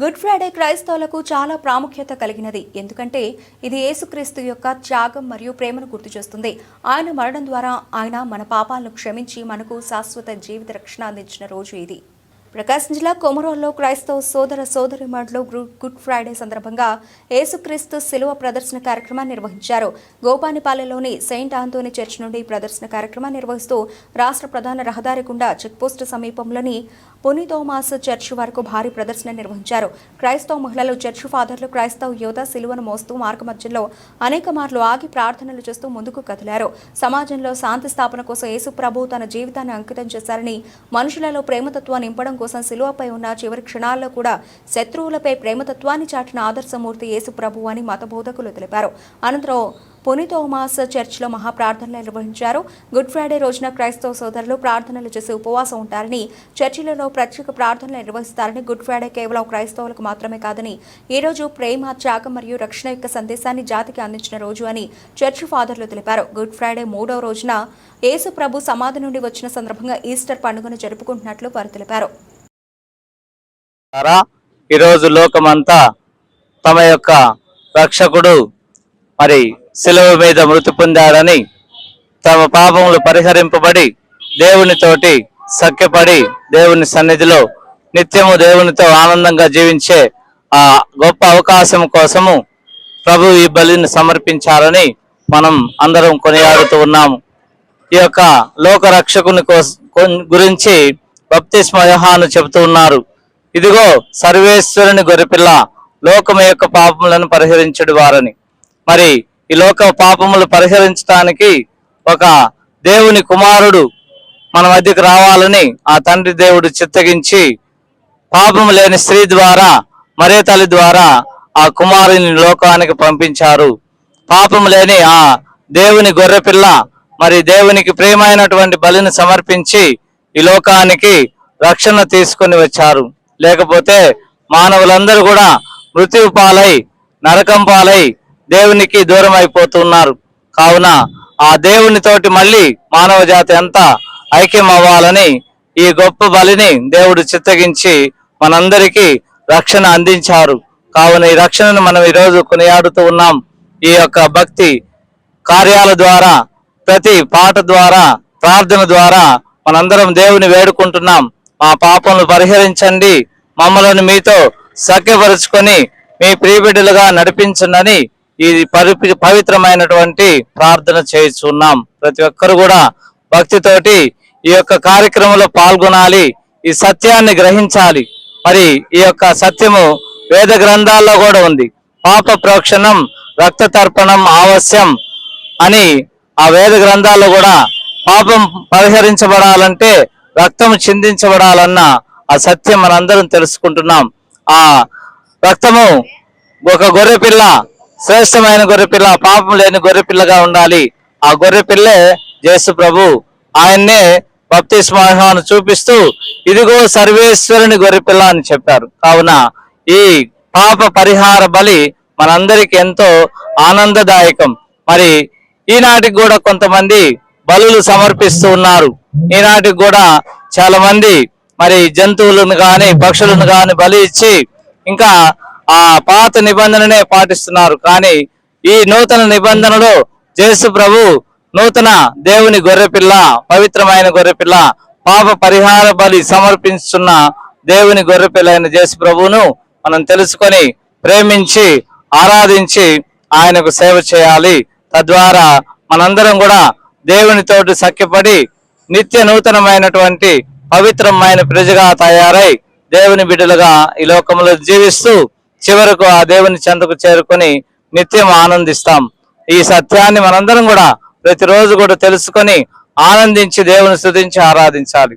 Good Friday క్రైస్తవులకు చాలా ప్రాముఖ్యత కలిగినది. ఎందుకంటే ఇది యేసుక్రీస్తు యొక్క త్యాగం మరియు ప్రేమను గుర్తు చేస్తుంది. ఆయన మరణం ద్వారా ఆయన మన పాపాలను క్షమించి మనకు శాశ్వత జీవిత రక్షణ అందించిన రోజు ఇది. ప్రకాశం జిల్లా కొమరోల్లో క్రైస్తవ సోదర సోదరిమణులు గుడ్ ఫ్రైడే సందర్భంగా ఏసుక్రీస్తు శిలువ ప్రదర్శన కార్యక్రమాన్ని నిర్వహించారు. గోపానిపాలెలోని సెయింట్ ఆంతోని చర్చ్ నుండి ప్రదర్శన కార్యక్రమాన్ని నిర్వహిస్తూ రాష్ట్ర ప్రధాన రహదారి గుండా చెక్పోస్టు సమీపంలోని పునితోమాస్ చర్చ్ వరకు భారీ ప్రదర్శన నిర్వహించారు. క్రైస్తవ మహిళలు చర్చ్ ఫాదర్లు క్రైస్తవ యువత శిలువను మోస్తూ మార్గ మధ్యలో అనేక మార్లు ఆగి ప్రార్థనలు చేస్తూ ముందుకు కదిలారు. సమాజంలో శాంతి స్థాపన కోసం యేసు ప్రభు తన జీవితాన్ని అంకితం చేశారని మనుషులలో ప్రేమతత్వాన్ని నింపడం కోసం సిలువపై ఉన్న చివరి క్షణాల్లో కూడా శత్రువులపై ప్రేమతత్వాన్ని చాటిన ఆదర్శమూర్తి యేసు ప్రభు అని మత బోధకులు తెలిపారు. అనంతరం పునితోమాస్ చర్చిలో మహాప్రార్థనలు నిర్వహించారు. గుడ్ ఫ్రైడే రోజున క్రైస్తవ సోదరులు ప్రార్థనలు చేసి ఉపవాసం ఉంటారని చర్చిలలో ప్రత్యేక ప్రార్థనలు నిర్వహిస్తారని గుడ్ ఫ్రైడే కేవలం క్రైస్తవులకు మాత్రమే కాదని ఈ రోజు ప్రేమ త్యాగం మరియు రక్షణ యొక్క సందేశాన్ని జాతికి అందించిన రోజు అని చర్చి ఫాదర్లు తెలిపారు. గుడ్ ఫ్రైడే మూడవ రోజున యేసు ప్రభు సమాధి నుండి వచ్చిన సందర్భంగా ఈస్టర్ పండుగను జరుపుకుంటున్నట్లు వారు తెలిపారు. ఈ ఈరోజు లోకమంతా తమ యొక్క రక్షకుడు మరి శిలువ మీద మృతి పొందాడని తమ పాపములు పరిహరింపబడి దేవునితోటి సఖ్యపడి దేవుని సన్నిధిలో నిత్యము దేవునితో ఆనందంగా జీవించే ఆ గొప్ప అవకాశం కోసము ప్రభు ఈ బలిని సమర్పించాలని మనం అందరం కొనియాడుతూ ఉన్నాము. ఈ యొక్క లోక రక్షకుని కోస- గురించి బప్తిస్మ యోహాను చెబుతూ ఉన్నారు. ఇదిగో సర్వేశ్వరుని గొరిపిల్ల లోకం యొక్క పాపములను పరిహరించడు వారని. మరి ఈ లోక పాపములు పరిహరించడానికి ఒక దేవుని కుమారుడు మన మధ్యకు రావాలని ఆ తండ్రి దేవుడు చిత్తగించి పాపము లేని స్త్రీ ద్వారా మరే తల్లి ద్వారా ఆ కుమారుని లోకానికి పంపించారు. పాపం లేని ఆ దేవుని గొర్రెపిల్ల మరి దేవునికి ప్రేమైనటువంటి బలిని సమర్పించి ఈ లోకానికి రక్షణ తీసుకొని వచ్చారు. లేకపోతే మానవులందరూ కూడా మృత్యు పాలై నరకం పాలై దేవునికి దూరం అయిపోతున్నారు. కావున ఆ దేవునితోటి మళ్ళీ మానవ జాతి అంతా ఐక్యం అవ్వాలని ఈ గొప్ప బలిని దేవుడు చిత్తగించి మనందరికీ రక్షణ అందించారు. కావున ఈ రక్షణను మనం ఈరోజు కొనియాడుతూ ఉన్నాం. ఈ యొక్క భక్తి కార్యాల ద్వారా ప్రతి పాట ద్వారా ప్రార్థన ద్వారా మనందరం దేవుని వేడుకుంటున్నాం. మా పాపములు పరిహరించండి. మమ్మల్ని మీతో సఖ్యపరుచుకొని మీ ప్రియబిడ్డలుగా నడిపించండి ఈ పరి పవిత్రమైనటువంటి ప్రార్థన చేస్తున్నాం ప్రతి ఒక్కరు కూడా భక్తితోటి ఈ యొక్క కార్యక్రమంలో పాల్గొనాలి. ఈ సత్యాన్ని గ్రహించాలి. మరి ఈ యొక్క సత్యము వేద గ్రంథాల్లో కూడా ఉంది. పాప ప్రోక్షణం రక్త తర్పణం ఆవశ్యం అని ఆ వేద గ్రంథాల్లో కూడా పాపం పరిహరించబడాలంటే రక్తం చిందించబడాలన్న ఆ సత్యం మనందరం తెలుసుకుంటున్నాం. ఆ రక్తము ఒక గొర్రె పిల్ల శ్రేష్టమైన గొర్రె పిల్ల పాపం లేని గొర్రె పిల్లగా ఉండాలి. ఆ గొర్రెపిల్లే జేసు ప్రభు. ఆయన్నే భక్తి స్మరణ చూపిస్తూ ఇదిగో సర్వేశ్వరుని గొర్రెపిల్ల అని చెప్పారు. కావున ఈ పాప పరిహార బలి మనందరికి ఎంతో ఆనందదాయకం. మరి ఈనాటికి కూడా కొంతమంది బలులు సమర్పిస్తూ ఉన్నారు. ఈనాటికి కూడా చాలా మంది మరి జంతువులను కానీ పక్షులను కానీ బలి ఇచ్చి ఇంకా ఆ పాత నిబంధననే పాటిస్తున్నారు. కానీ ఈ నూతన నిబంధనలో జేసు ప్రభు నూతన దేవుని గొర్రెపిల్ల పవిత్రమైన గొర్రెపిల్ల పాప పరిహార బలి సమర్పిస్తున్న దేవుని గొర్రెపిల్ల అయిన జేసు ప్రభువును మనం తెలుసుకొని ప్రేమించి ఆరాధించి ఆయనకు సేవ చేయాలి. తద్వారా మనందరం కూడా దేవునితోటి సఖ్యపడి నిత్య నూతనమైనటువంటి పవిత్రమైన ప్రజగా తయారై దేవుని బిడ్డలుగా ఈ లోకంలో జీవిస్తూ చివరకు ఆ దేవుని చెంతకు చేరుకొని నిత్యం ఆనందిస్తాం. ఈ సత్యాన్ని మనందరం కూడా ప్రతిరోజు కూడా తెలుసుకొని ఆనందించి దేవుని స్థుతించి ఆరాధించాలి.